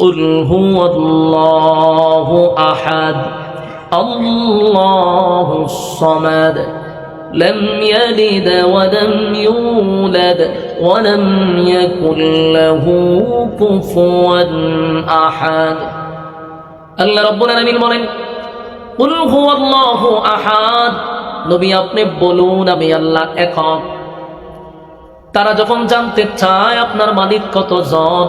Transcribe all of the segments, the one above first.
قل هو الله أحد الله الصمد لم يلد ولم يولد ولم يكن له كفوا أحد আল্লাহ রব্বুল আলামিন বলেন কুল হুয়াল্লাহু আহাদ নবী আপনি বলুন আমি আল্লাহ একক তারা যখন জানতে চায় আপনার মালিক কতজন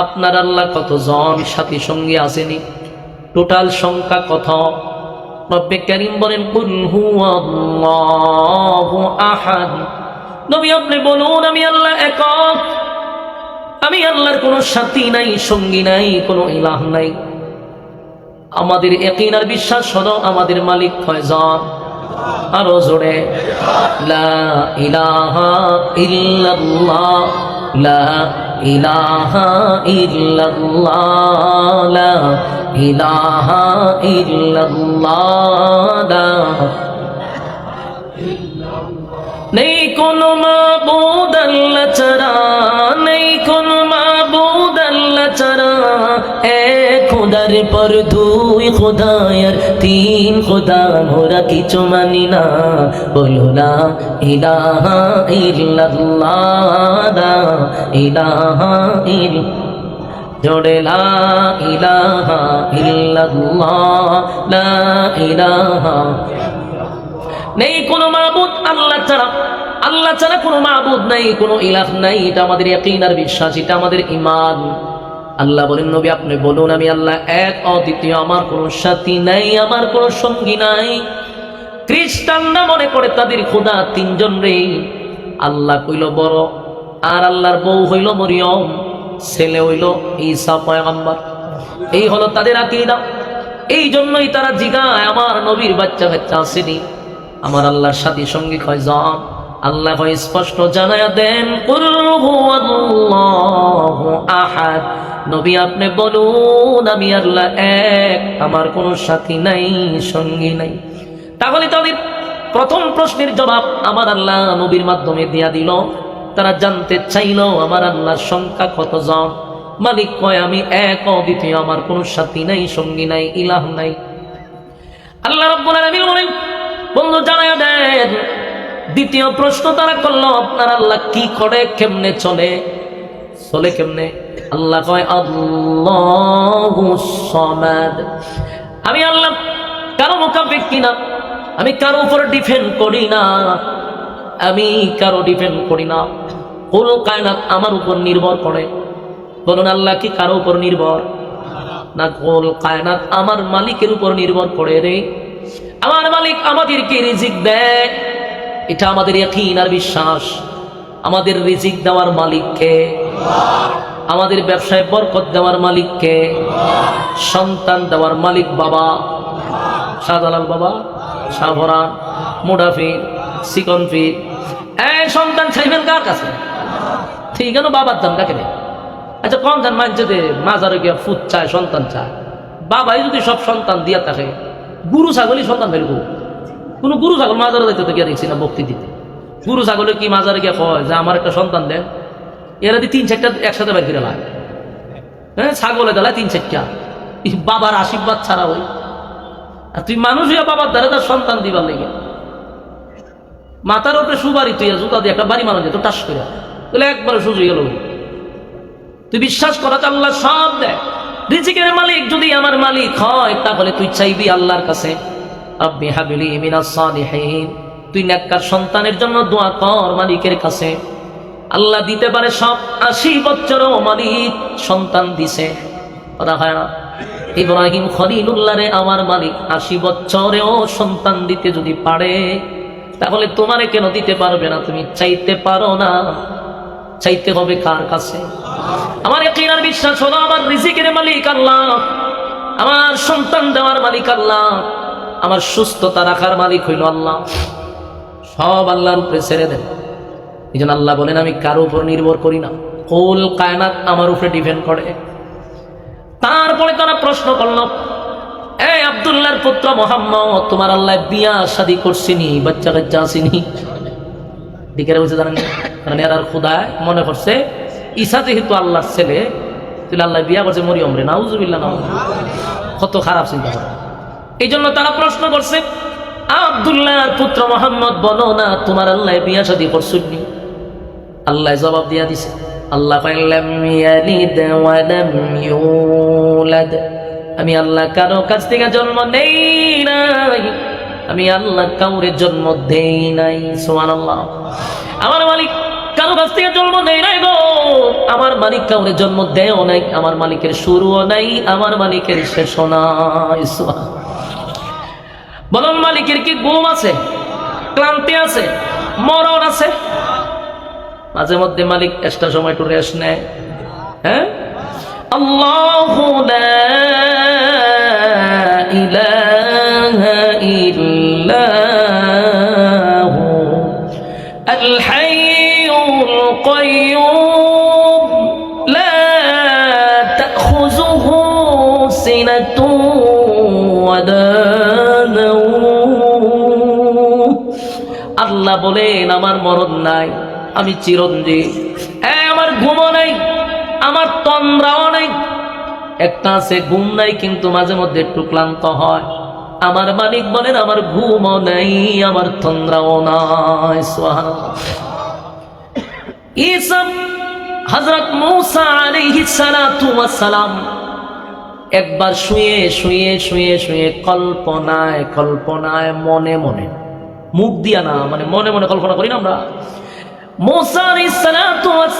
আপনার আল্লাহ কতজন সাথী সঙ্গী আসেনি? টোটাল সংখ্যা কত? রব্বে বলেন আহাদ। নবী আপনি বলুন, আমি আল্লাহ একক। আমি আল্লাহর কোনো সাথী নাই, সঙ্গী নাই, কোনো ইলাহ নাই। আমাদের একইন আর বিশ্বাস হলো আমাদের মালিক কয়জন? আরও জোরে। লা ইলাহা ইল্লাল্লাহ। লা নেই কোনো মাবুদ আল্লাহ ছাড়া। খোদার পর দুই খোদায়ার তিন খোদা মোরা কিছু মানি না। বলো না ইলাহা ইল্লাল্লাহ ইলাহা ইল জোড়ে লা ইলাহা ইল্লাল্লাহ, লা ইলাহা। নেই কোনো মাবুদ আল্লাহ ছাড়া। আল্লাহ ছাড়া কোনো মাবুদ নাই, কোনো ইলাহ নাই। এটা আমাদের ইয়াকিন আর বিশ্বাস, এটা আমাদের ইমান আল্লাহ বলেন, নবী, আপনি বলুন, আমি আল্লাহ এক, অদ্বিতীয়, আমার কোনো সাথী নাই, আমার কোনো সঙ্গী নাই। খ্রিস্টানরা মনে করে তাদের খোদা তিনজন রে। আল্লাহ কইল, বড়। আর আল্লাহর বউ হইল মরিয়ম, ছেলে হইল ঈসা পয়গম্বর। এই হলো তাদের আকীদা। এই জন্যই তারা জিগায়, আমার নবীর বাচ্চা বাচ্চা আসেনি। আমার আল্লাহর সাথী সঙ্গী কয়জন? আল্লাহ স্পষ্ট জানায়া দেন আহাদ। নবী আপনি বলুন, আমি আল্লাহ এক, আমার কোনো সাথী নাই, সঙ্গী নাই। তাহলে তাদের প্রথম প্রশ্নের জবাব আমার আল্লাহ নবীর মাধ্যমে দিয়া দিল। তারা জানতে চাইল, আমার আল্লাহর সংখ্যা কতজন? মালিক কয়, আমি এক অদ্বিতীয় আমার কোনো সাথী নাই, সঙ্গী নাই, ইলাহ নাই। আল্লাহ রব্বুল আলামিন বলেন, বন্ধু, জানায় দেন দ্বিতীয় প্রশ্ন তারা করল, আপনার আল্লাহ কি করে, কেমনে চলে? চলে কেমনে? আল্লাহ কয়, আল্লাহু আমি আল্লাহ কারও মোকাবিক কিনা আমি কারও উপর ডিপেন্ড করি না, আমি কারও ডিপেন্ড করি না। কোন কায়নাত আমার উপর নির্ভর করে। বলুন, আল্লাহ কি কারও উপর নির্ভর? না, কোল কায়নাত আমার মালিকের উপর নির্ভর করে রে। আমার মালিক আমাদেরকে রিজিক দেয় এটা আমাদের ইয়াকিন আর বিশ্বাস। আমাদের রিজিক দেওয়ার মালিককে আমাদের ব্যবসায় বরকত দেওয়ার মালিককে সন্তান দেওয়ার মালিক বাবা। শাহজালাল বাবা শাহভরান মুডাফির সিকন ফির এই সন্তান চাইবেন কার কাছে? ঠিক কেন বাবার দাম কাকে নেই আচ্ছা কম যান মানছে যে মাজারে গিয়া ফুট চায়, সন্তান চায়? বাবাই যদি সব সন্তান দিয়া থাকে, গুরু, ছাগলই সন্তান ফেলব কোনো গুরু ছাগল মাজারে যাইতে তো গিয়া দেখছি না ভক্তি দিতে। গুরু ছাগলে কি মাজারে গিয়া কয় যে আমার একটা সন্তান দেন, এরা দিয়ে তিন চারটা একসাথে বের করে লাগে হ্যাঁ ছাগলে দেলায় তিন চারটা। বাবার আশীর্বাদ ছাড়া ওই। আর তুই মানুষ হইয়া বাবার দ্বারা তার সন্তান দিবার লেগে। মাথার উপরে সুবারি তুই জুতা দিয়ে একটা বাড়ি মারা যেত টাস করে তাহলে একবার সুযোগ গেল তুই বিশ্বাস করা আল্লাহ সব দেয়। রিজিকের মালিক যদি আমার মালিক হয়, তাহলে তুই চাইবি আল্লাহর কাছে। রব্বি হাবিলি মিনাস সালিহিন। তুই নেককার সন্তানের জন্য দোয়া কর মালিকের কাছে। আল্লাহ দিতে পারে সব আশি বছরও মালিক সন্তান দিছে। কথা হয় না? ইব্রাহিম খলিলুল্লাহরে আমার মালিক আশি বছরেও সন্তান দিতে যদি পারে, তাহলে তোমারে কেন দিতে পারবে না? তুমি চাইতে পারো না। চাইতে হবে কার কাছে? আমার একইনার বিশ্বাস হলো আমার রিজিকের মালিক আল্লাহ। আমার সন্তান দেওয়ার মালিক আল্লাহ। আমার সুস্থতা রাখার মালিক হইল আল্লাহ। সব আল্লাহর উপরে ছেড়ে দেন। এই জন্য আল্লাহ বলেন, আমি কারও উপর নির্ভর করি না। কোল কায়নাত আমার উপরে ডিপেন্ড করে। তারপরে তারা প্রশ্ন করল এই আবদুল্লাহর পুত্র মোহাম্মদ, তোমার আল্লাহ বিয়া শাদি করছিনি, বাচ্চা কাচ্চা আসিনি? দিকে বলছে, জানেন কারণ খুদায় মনে করছে ঈসা যেহেতু আল্লাহর ছেলে তুই আল্লাহ বিয়া করছে মরিয়ম রে, নাউজুবিল্লাহ কত খারাপ চিন্তা করে এই জন্য তারা প্রশ্ন করছে, আব্দুল্লাহর পুত্র মোহাম্মদ বলো না, তোমার আল্লাহ বিয়া শাদী করছুনি আল্লাহ জবাব দিয়া দিছে, আল্লাহ আমি আল্লাহ কারও কাছ থেকে জন্ম নেই নাই, আমি আল্লাহ কাউরে জন্ম দেই নাই সোমান আল্লাহ আমার মালিক কারও কাছ থেকে জন্ম নেই নাই গো, আমার মালিক কাউরে জন্ম দেও নাই, আমার মালিকের শুরুও নাই, আমার মালিকের শেষও নাই সুবহান বলুন, মালিকের কি ঘুম আছে? ক্লান্তি আছে? মরণ আছে? মাঝে মধ্যে মালিক একটা সময় একটু রেস্ট নেয়। হ্যাঁ? আল্লাহ বলেন, আমার মরণ নাই, আমি চিরঞ্জীব। এ, আমার ঘুমও নাই, আমার তন্দ্রাও নাই। একটা আছে, ঘুম নাই, কিন্তু মাঝে মধ্যে একটু ক্লান্ত হয়। আমার মালিক বলেন, আমার ঘুমও নাই, আমার তন্দ্রাও নাই। ইসব হযরত মূসা সালাম একবার শুয়ে শুয়ে শুয়ে শুয়ে কল্পনায় কল্পনায় মনে মনে মুখ দিয়া না মানে মনে মনে কল্পনা করি না আমরা।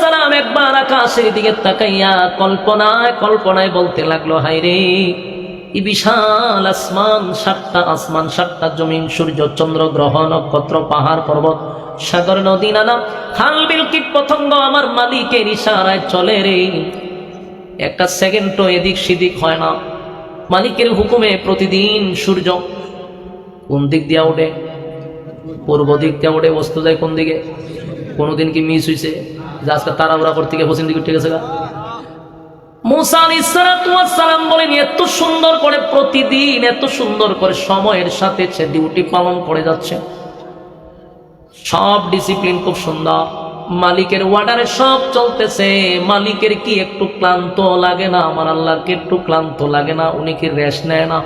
সালাম একবার আকাশের দিকে তাকাইয়া কল্পনায় কল্পনায় বলতে লাগল, হায়রে, এই বিশাল আসমান, সাতটা আসমান, সাতটা জমিন, সূর্য, চন্দ্র, গ্রহ, নক্ষত্র, পাহাড়, পর্বত, সাগর, নদী, নানা খাল, বিল, কীট, পতঙ্গ আমার মালিকের ইশারায় চলে রে। একটা সেকেন্ডও এদিক সেদিক হয় না। মালিকের হুকুমে প্রতিদিন সূর্য কোন দিক দিয়া ওঠে পূর্ব দিক দিয়ে ওঠে বস্তু যায় কোন দিকে? কোনোদিন কি মিস হয়েছে যে আজকে তাড়াহুড়া করতে গিয়ে পশ্চিম দিকে ঠিক আছে সালাম বলেন, এত সুন্দর করে প্রতিদিন, এত সুন্দর করে সময়ের সাথে সে ডিউটি পালন করে যাচ্ছে। সব ডিসিপ্লিন খুব সুন্দর। মালিকের ওয়ার্ডারে সব চলতেছে। মালিকের কি একটু ক্লান্ত লাগে না? আমার আল্লাহর কি একটু ক্লান্ত লাগে না? উনি কি রেস্ট নেয় না?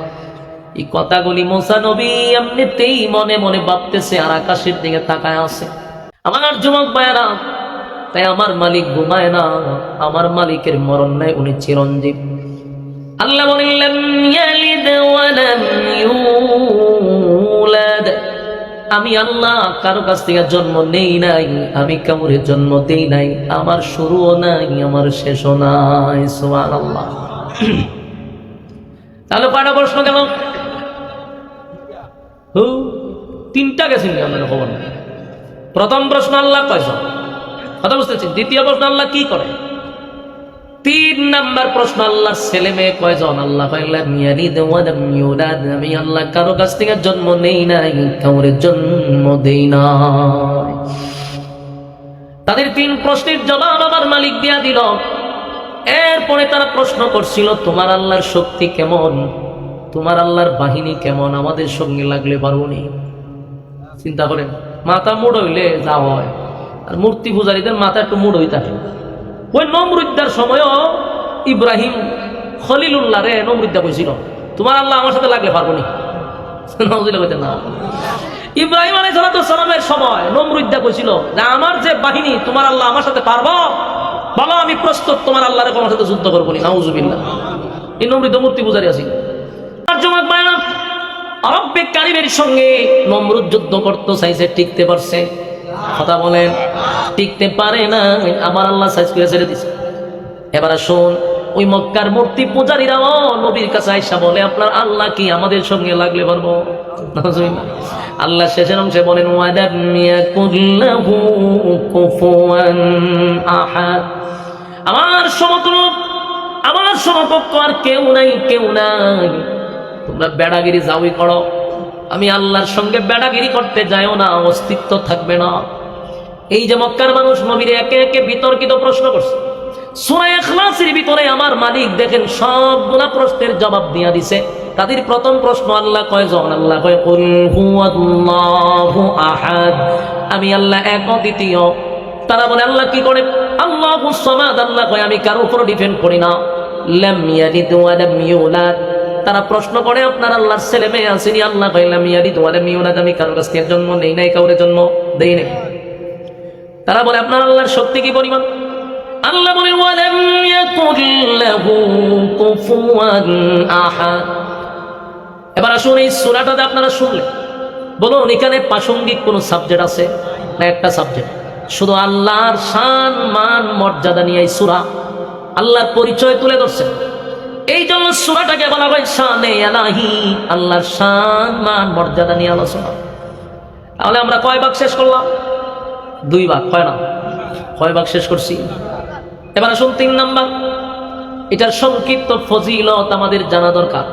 এই কথাগুলি মোসা নবী এমনিতেই মনে মনে ভাবতেছে আর আকাশের দিকে তাকায় আছে। আমার যুবক ভাইয়েরা, তাই আমার মালিক ঘুমায় না, আমার মালিকের মরণ নাই, উনি চিরঞ্জীব। আল্লাহ বলিলেন আমি আল্লাহ কারও কাছ থেকে জন্ম নেই নাই, আমি কামড়ে জন্ম দেই নাই, আমার শুরুও নাই, আমার শেষও নাই, সুবহানাল্লাহ। তাহলে কয়টা প্রশ্ন কেন হু, তিনটা গেছেন আপনার খবর? নেই। প্রথম প্রশ্ন আল্লাহ কয়জন? কথা বুঝতেছি দ্বিতীয় প্রশ্ন আল্লাহ কি করে? তিন নাম্বার প্রশ্ন আল্লাহ ছেলে মেয়ে কয়জন? আল্লাহ আমি আল্লাহ কারও কাছ থেকে জন্ম নেই নাই, কাউরে জন্ম দেই নাই। তাদের তিন প্রশ্নের জবাব আমার মালিক দিয়া দিল। এরপরে তারা প্রশ্ন করছিল, তোমার আল্লাহর শক্তি কেমন? তোমার আল্লাহর বাহিনী কেমন? আমাদের সঙ্গে লাগলে পারবনি। চিন্তা করেন, মাথা মুড হইলে যা হয়। আর মূর্তি পূজারীদের মাথা একটু মুড হই থাকে। ওই নমরুদ্দার সময়ও ইব্রাহিম খলিলুল্লাহ রে নমরুদ্দা কইছিল, তোমার আল্লাহ আমার সাথে লাগলে পারব নি না। ইব্রাহিম আলাই সালামের সময় নমরুদ্দা কইছিল যে, আমার যে বাহিনী, তোমার আল্লাহ আমার সাথে পারব? বলো, আমি প্রস্তুত, তোমার আল্লাহরে আমার সাথে যুদ্ধ করব নি নাউজুবিল্লাহ। এই নমরুদ্দ মূর্তি পূজারি আছি। কারিমের সঙ্গে যুদ্ধ টিকতে পারছে। কথা বলেন, টিকতে পারে না। আল্লাহ সাইজ করে ওই মক্কার মূর্তি নবীর বলে, আপনার আল্লাহ কি আমাদের সঙ্গে লাগলে পারব। আল্লাহ শেষের অংশে বলেন আমার সমতুল্য আমার সমকক্ষ আর কেউ নাই কেউ নাই। তোমরা বেড়াগিরি যাওই করো। আমি আল্লাহর সঙ্গে বেড়াগিরি করতে যাইও না, অস্তিত্ব থাকবে না। এই যে মক্কার মানুষ নবীর একে একে বিতর্কিত প্রশ্ন করছে। সুরা ইখলাসের ভিতরে আমার মালিক দেখেন সবগুলা প্রশ্নের জবাব দিয়া দিছে। তাদের প্রথম প্রশ্ন, আল্লাহ কয়জন আল্লাহ কয়, কুল হুয়াল্লাহু আহাদ। আমি আল্লাহ এক দ্বিতীয় তারা বলে, আল্লাহ কি করে? আল্লাহ সামাদ। আল্লাহ কয়, আমি কারও উপর ডিপেন্ড করি না। লাম ইয়ালিদ ওয়া লাম ইউলাদ। তারা প্রশ্ন করে, আপনার আল্লাহর ছেলে মেয়ে আসেনি আল্লাহ কইলাম ইয়ালিদ ওয়া লাম ইউলাদ। আমি কারোর কাছ থেকে জন্ম নেই নাই, কাউরে জন্ম দেই নাই। তারা বলে, আপনার আল্লাহর শক্তি কি পরিমাণ? আল্লাহ বলে, ওয়ালাম ইয়াকুল লাহু কুফুয়ান আহাদ। এবার আসুন, এই সূরাটাতে আপনারা শুনলেন। বলুন, এখানে প্রাসঙ্গিক কোন সাবজেক্ট আছে না একটা সাবজেক্ট? শুধু আল্লাহর শান, মান, মর্যাদা নিয়ে এই সূরা আল্লাহর পরিচয় তুলে ধরছেন। এই জন্য সূরাটাকে বলা হয় শানে আলাহি, আল্লাহর শান, মান, মর্যাদা নিয়ে আলোচনা। তাহলে আমরা কয় ভাগ শেষ করলাম? দুই ভাগ কয় না? কয় ভাগ শেষ করছি? এবার আসুন তিন নাম্বার। এটার সংক্ষিপ্ত ফজিলত আমাদের জানা দরকার।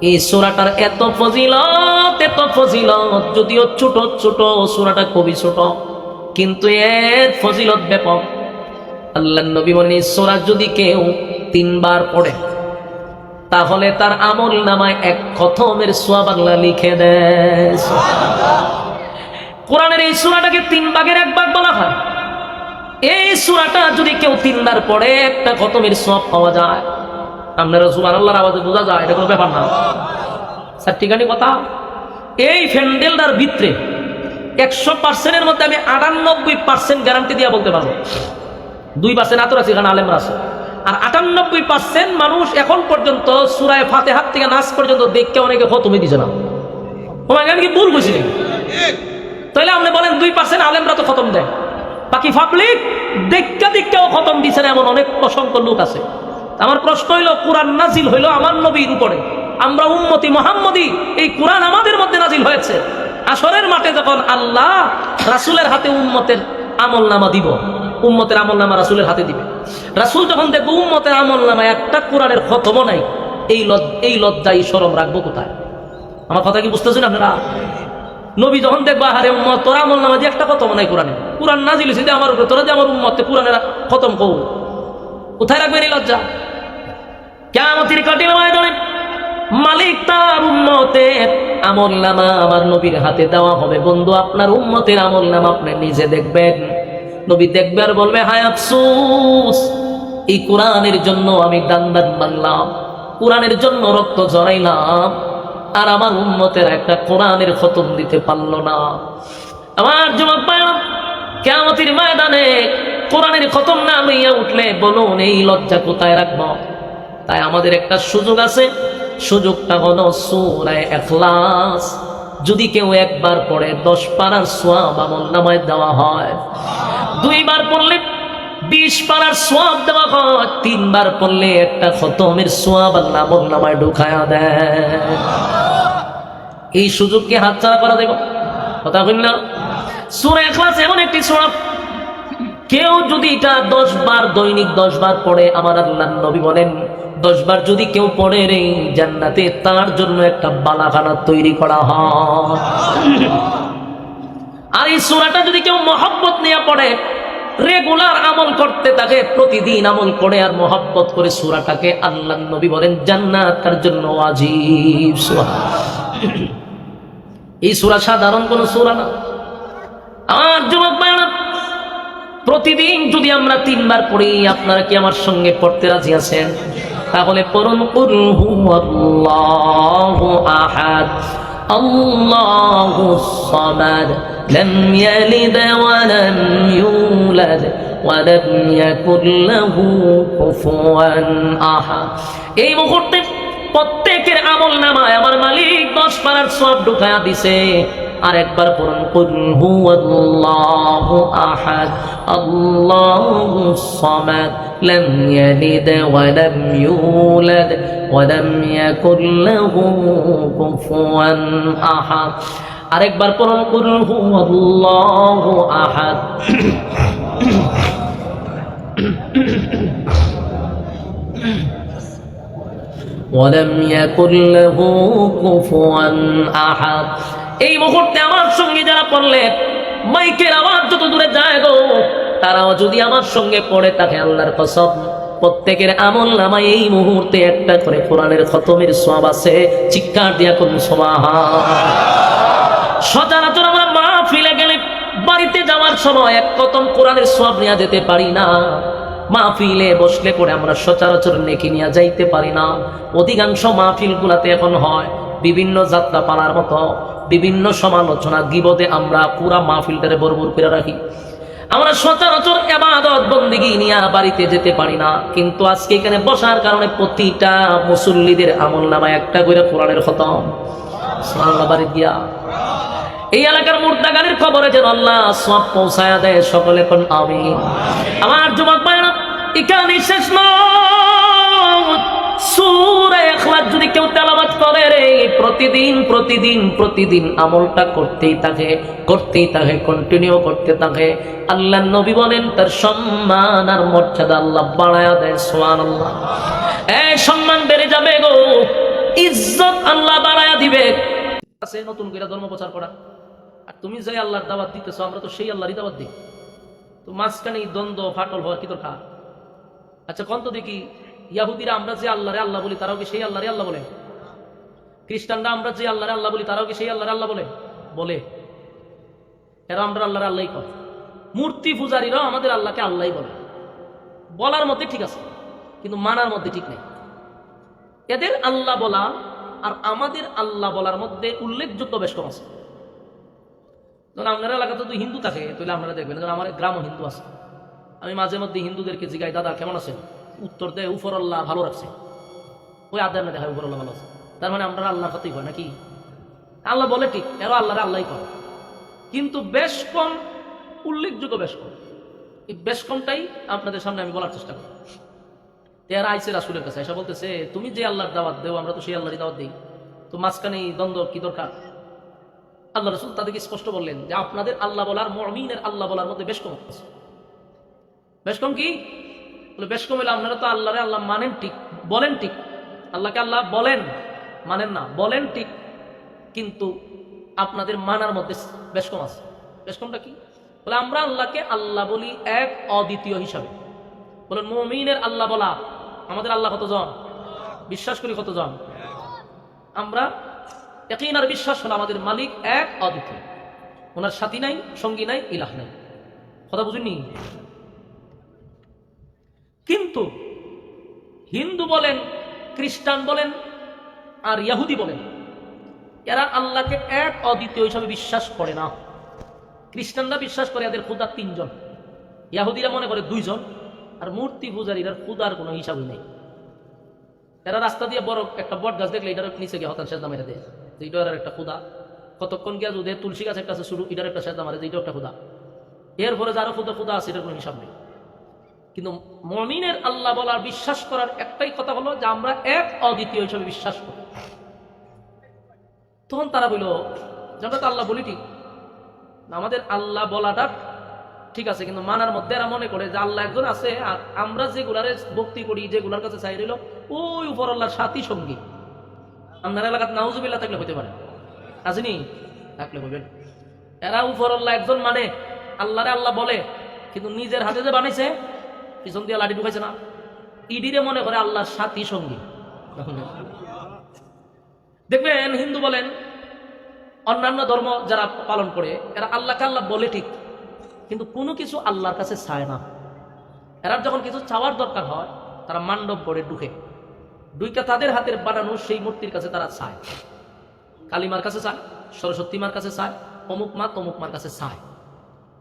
এই সুরাটার এত ফজিলত এত ফজিলত, যদিও ছোট ছোট সুরাটা খুবই ছোট, কিন্তু এর ফজিলত ব্যাপক। আল্লাহ নবী বলেন সুরা যদি কেউ তিনবার পড়ে তাহলে তার আমল নামায় এক খতমের সোয়া বাংলা লিখে দেয় কোরআনের এই সুরাটাকে তিন ভাগের এক ভাগ বলা হয়। এই সুরাটা যদি কেউ তিনবার পড়ে, একটা খতমের সব পাওয়া যায়। আপনারা সুবান আল্লাহর আওয়াজে বোঝা যায়, এটা কোনো ব্যাপার না। স্যার, ঠিকানি কথা? এই ফ্যান্ডেলটার ভিতরে একশো পার্সেন্টের মধ্যে আমি আটানব্বই পার্সেন্ট গ্যারান্টি দিয়ে বলতে পারব। দুই পার্সেন্ট আতর আছে এখানে আলেমরা আছে। আর আটানব্বই পার্সেন্ট মানুষ এখন পর্যন্ত সুরায় ফাতে হাত থেকে নাচ পর্যন্ত দেখতে অনেকে খতমে দিছে না। তোমাকে আমি কি ভুল বুঝি তাহলে আপনি বলেন দুই পার্সেন্ট আলেমরা তো খতম দেয়। বাকি পাবলিক দেখা দেখতেও খতম দিছে না এমন অনেক অসংখ্য লোক আছে। আমার প্রশ্ন হইল, কোরআন নাজিল হইল আমার নবীর উপরে। আমরা উম্মতি মোহাম্মদী এই কোরআন আমাদের মধ্যে নাজিল হয়েছে। আসরের মাঠে যখন আল্লাহ রাসুলের হাতে উম্মতের আমল নামা দিব উম্মতের আমল নামা রাসুলের হাতে দিবে। রাসুল যখন দেখব উম্মতের আমল নামা একটা কোরআনের খতমও নাই, এই লজ এই লজ্জা এই সরম রাখব কোথায়? আমার কথা কি বুঝতেছেন আপনারা? নবী যখন দেখবা হারে উম্মত, তোরা আমল নামা যে একটা খতম নাই কোরআনে। কোরআন না দিলিস যে আমার উপরে, তোরা যে আমার উম্মতে কোরআনের খতম কৌ কোথায় রাখবেন এই লজ্জা? কেমতির কঠিন মালিক তার উম্মতের আমল নামা আমার নবীর হাতে দেওয়া হবে। বন্ধু, আপনার উম্মতের আমল নামা আপনি নিজে দেখবেন। নবী দেখবে আর বলবে, হায় আফসুস, এই কোরআনের জন্য আমি দান দান মানলাম, কোরআনের জন্য রক্ত জড়াইলাম আর আমার উন্মতের একটা কোরআনের খতম দিতে পারল না। আমার যুবক পায় কেমতির ময়দানে কোরআনের খতম না লইয়া উঠলে বলুন এই লজ্জা কোথায় রাখব? তাই আমাদের একটা সুযোগ আছে, সুযোগটা হলো সুরায় এখলাস যদি কেউ একবার পড়ে, দশ পাড়ার সোয়াব আমল নামায় দেওয়া হয়। দুইবার পড়লে বিশ পাড়ার সোয়াব দেওয়া হয়। তিনবার পড়লে একটা খতমের সোয়াব আল্লাহ আমল নামায় ঢুকায়া দেয়। এই সুযোগকে হাতছাড়া করা দেব কথা না। সুরা এখলাস এমন একটি সুরা কেউ যদি এটা দশ বার দৈনিক দশ বার পড়ে, আমার আল্লাহ নবী বলেন দশ বার যদি কেউ পড়ে রে জান্নাতে, তার জন্য একটা বালাখানা তৈরি করা হয়। আর এই সুরাটা যদি কেউ মহব্বত নিয়ে পড়ে, রেগুলার আমল করতে তাকে প্রতিদিন আমল করে আর মহব্বত করে সুরাটাকে আল্লাহ নবী বলেন, জান্নাত তার জন্য আজীব সুরা এই সুরা সাধারণ কোন সুরা না। আর যুবক প্রতিদিন যদি আমরা তিনবার পড়ি, আপনারা কি আমার সঙ্গে পড়তে রাজি আছেন? তাহলে পড়ুন, কুল হুয়াল্লাহু আহাদ, আল্লাহু সামাদ, লাম ইয়ালিদ ওয়া লাম ইউলাদ, ওয়া লাম ইয়াকুল লাহু কুফুয়ান আহাদ। এই মুহূর্তে প্রত্যেকের আমল নামায় আমার মালিক দশ পারার সব ঢুকায়া দিছে। আর একবার পড়ুন, কুল হুয়াল্লাহু আহাদ, আল্লাহু সামাদ লাম ইয়ালিদ ওয়া লাম ইউলাদ ওয়া লাম ইয়াকুল লাহু কুফুয়ান আহাদ আরেকবার পড়ুন কুল হুয়াল্লাহু আহাদ ولم يكن له كفوا احد এই মুহূর্তে আমার সঙ্গে যারা পড়লে মাইকের আওয়াজ যত দূরে যায় গো তারাও যদি আমার সঙ্গে পড়ে তাকে আল্লাহর কসম। প্রত্যেকের আমল নামায় এই মুহূর্তে একটা করে কোরআনের খতমের সব আছে। চিৎকার দিয়া কোন সচরাচর আমরা মা ফিলে গেলে বাড়িতে যাওয়ার সময় এক কতম কোরআনের সব নেওয়া যেতে পারি না। মাহফিলে বসলে করে আমরা সচরাচর নেকি নিয়ে যাইতে পারি না। অধিকাংশ মাহফিল গুলাতে এখন হয়, বিভিন্ন যাত্রা পালার মতো, বিভিন্ন সমালোচনা গিবদে আমরা পুরা মাহফিলটারে বরবর করে রাখি। আমরা সচরাচর এবাদত বন্দিগি নিয়ে বাড়িতে যেতে পারি না। কিন্তু আজকে এখানে বসার কারণে প্রতিটা মুসল্লিদের আমল নামায় একটা করে কোরআনের খতম। সুবহানাল্লাহ, বাড়ি গিয়া। এই এলাকার মুর্দাগানের খবরে যেন আল্লাহ সব পৌঁছায়া দেয় সকলে কোন আমি আমার যুবক ভাইরা এখানে শেষ নয় যদি কেউ তেলাওয়াত করে রে, প্রতিদিন প্রতিদিন প্রতিদিন আমলটা করতেই থাকে করতেই থাকে কন্টিনিউ করতে থাকে। আল্লাহ নবী বলেন, তার সম্মান আর মর্যাদা আল্লাহ দেয়, সুবহানাল্লাহ। এই সম্মান বেড়ে যাবে গো। ইজ্জত আল্লাহ বাড়ায়া দিবে। আছে নতুন করে ধর্ম প্রচার করা। আর তুমি যে আল্লাহর দাওয়াত দিতেছো, আমরা তো সেই আল্লাহরই দাওয়াত দিই। তো মাঝখানে দ্বন্দ্ব, ফাটল হওয়ার কি দরকার? আচ্ছা কন্ত দেখি। ইয়াহুদিরা, আমরা যে আল্লাহরে আল্লাহ বলি, তারাও কি সেই আল্লাহরে আল্লাহ বলে? খ্রিস্টানরা, আমরা যে আল্লাহরে আল্লাহ বলি, তারাও কি সেই আল্লাহরে আল্লাহ বলে? বলে। এরা আমরা আল্লাহরে আল্লাহই কর মূর্তি পূজারীরাও আমাদের আল্লাহকে আল্লাহই বলে। বলার মধ্যে ঠিক আছে, কিন্তু মানার মধ্যে ঠিক নেই। এদের আল্লাহ বলা আর আমাদের আল্লাহ বলার মধ্যে উল্লেখযোগ্য বেশ কম আছে। ধরুন আপনার এলাকাতে যদি হিন্দু থাকে, তাহলে আপনারা দেখবেন আমার গ্রামও হিন্দু আছে। আমি মাঝে মধ্যে হিন্দুদেরকে জিগাই, দাদা, কেমন আছেন? উত্তর দেয়, উপর আল্লাহ, ভালো রাখছে। ওই আদার না দেখায় উপর আল্লাহ ভালো আছে। তার মানে আমরা আল্লাহর কথাই কয় নাকি? আল্লাহ বলে ঠিক এরা আল্লাহরে আল্লাহ কয় কিন্তু বেশ কম, উল্লেখযোগ্য বেশ কম। এই বেশ কমটাই আপনাদের সামনে আমি বলার চেষ্টা করি এরা আইসে রাসুলের কাছে, এসে বলতেছে, তুমি যে আল্লাহর দাওয়াত দেও, আমরা তো সেই আল্লাহরই দাওয়াত দিই। তো মাঝখানে দ্বন্দ্ব কি দরকার? আল্লাহ রসুল তাদেরকে স্পষ্ট বললেন যে, আপনাদের আল্লাহ বলার, মমিনের আল্লাহ বলার মধ্যে বেশ কম বেশ কম কি? বলে, বেশ কম হলে আপনারা তো আল্লাহরে আল্লাহ মানেন ঠিক, বলেন ঠিক। আল্লাহকে আল্লাহ বলেন, মানেন না, বলেন ঠিক। কিন্তু আপনাদের মানার মধ্যে বেশ কম আছে। বেশ কমটা কি? বলে, আমরা আল্লাহকে আল্লাহ বলি এক অদ্বিতীয় হিসাবে। বলেন মমিনের আল্লাহ বলা, আমাদের আল্লাহ কতজন? বিশ্বাস করি কতজন? আমরা একই আর বিশ্বাস হলো আমাদের মালিক এক অদ্বিতীয়। ওনার সাথী নাই, সঙ্গী নাই, ইলাহ নাই। কথা বুঝিনি কিন্তু হিন্দু বলেন, খ্রিস্টান বলেন, আর ইয়াহুদি বলেন, এরা আল্লাহকে এক অদ্বিতীয় হিসাবে বিশ্বাস করে না। খ্রিস্টানরা বিশ্বাস করে এদের খুদা তিনজন। ইয়াহুদিরা মনে করে দুইজন, আর মূর্তি পূজারীরা খুদার কোনো হিসাবই নেই। এরা রাস্তা দিয়ে বড় একটা বট গাছ দেখলে এটার নিচে গিয়ে হতান সেজদা মেরে দেয় এটার একটা খুদা। কতক্ষণ গিয়া যদি তুলসী গাছ একটা আছে শুরু, এটার একটা সেজদা মারে এটাও একটা খুদা। এরপরে যারও খুদা খুদা আছে, এটার কোনো হিসাব নেই। কিন্তু মমিনের আল্লাহ বলার বিশ্বাস করার একটাই কথা হলো যে আমরা এক অদ্বিতীয় হিসাবে বিশ্বাস করি। তখন তারা বলল যে তো আল্লাহ বলি ঠিক আমাদের আল্লাহ বলাটা ঠিক আছে, কিন্তু মানার মধ্যে এরা মনে করে যে আল্লাহ একজন আছে আর আমরা যেগুলারে ভক্তি করি, যেগুলার কাছে চাই রইল, ওই উপর আল্লাহর সাথী সঙ্গী। আপনার এলাকাত নাউজুবিল্লাহ থাকলে হতে পারে। আসেনি থাকলে হইবেন এরা উপর আল্লাহ একজন মানে আল্লাহরে আল্লাহ বলে, কিন্তু নিজের হাতে যে বানাইছে পিছন দিয়ে লাঠি ঢুকাইছে না। ইডিরে মনে করে আল্লাহর সাথী সঙ্গী। দেখবেন, হিন্দু বলেন, অন্যান্য ধর্ম যারা পালন করে, এরা আল্লাহকে আল্লাহ বলে ঠিক, কিন্তু কোনো কিছু আল্লাহর কাছে চায় না। এরা যখন কিছু চাওয়ার দরকার হয়, তারা মান্ডব করে ঢুকে। দুইটা তাদের হাতের বানানো সেই মূর্তির কাছে তারা চায়। কালিমার কাছে চায়, সরস্বতী মার কাছে চায়, অমুক মা তমুক মার কাছে চায়।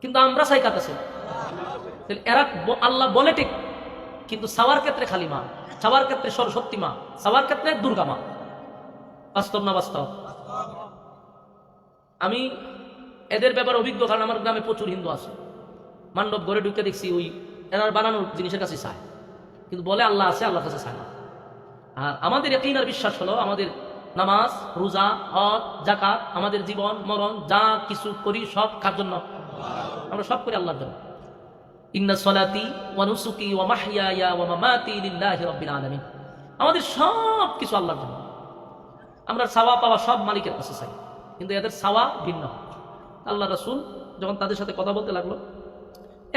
কিন্তু আমরা চাই কাছে? এরা আল্লাহ বলে ঠিক, কিন্তু সাওয়ার ক্ষেত্রে খালি মা, সাওয়ার ক্ষেত্রে সরস্বতী মা, সাওয়ার ক্ষেত্রে দুর্গা মা। বাস্তব না বাস্তব? আমি এদের ব্যাপারে অভিজ্ঞ, কারণ আমার গ্রামে প্রচুর হিন্দু আছে। মান্ডব ঘরে ঢুকে দেখছি ওই এনার বানানোর জিনিসের কাছে চায়। কিন্তু বলে আল্লাহ আছে, আল্লাহর কাছে চায় না। আর আমাদের একই আর বিশ্বাস হলো, আমাদের নামাজ, রোজা, হজ জাকাত আমাদের জীবন, মরণ, যা কিছু করি সব কার জন্য? আমরা সব করি আল্লাহর জন্য। ইন্না সলাতি ওয়া নুসুকি ওয়া মাহইয়ায়া ওয়া মামাতি লিল্লাহি রাব্বিল আলামিন। আমাদের সব কিছু আল্লাহর জন্য। আমরা সাওয়া পাওয়া সব মালিকের কাছে চাই, কিন্তু এদের সাওয়া ভিন্ন। আল্লাহ রাসূল যখন তাদের সাথে কথা বলতে লাগল,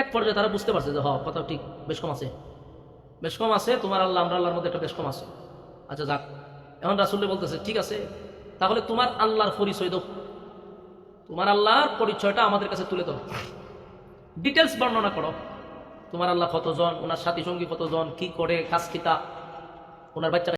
এক পর্যায়ে তারা বুঝতে পারছে যে, হ, কথা ঠিক, বেশ কম আছে। বেশ কম আছে, তোমার আল্লাহ, আমরা আল্লাহর মধ্যে একটা বেশ কম আছে। আচ্ছা যাক। এখন রাসুল্লে বলতেছে, ঠিক আছে, তাহলে তোমার আল্লাহর পরিচয় দাও। তোমার আল্লাহর পরিচয়টা আমাদের কাছে তুলে দাও। ডিটেলস বর্ণনা করো। তোমার আল্লাহ কতজন? ওনার সাথী সঙ্গী কতজন? কি করে? কাজ কিতা ওনার বাচ্চা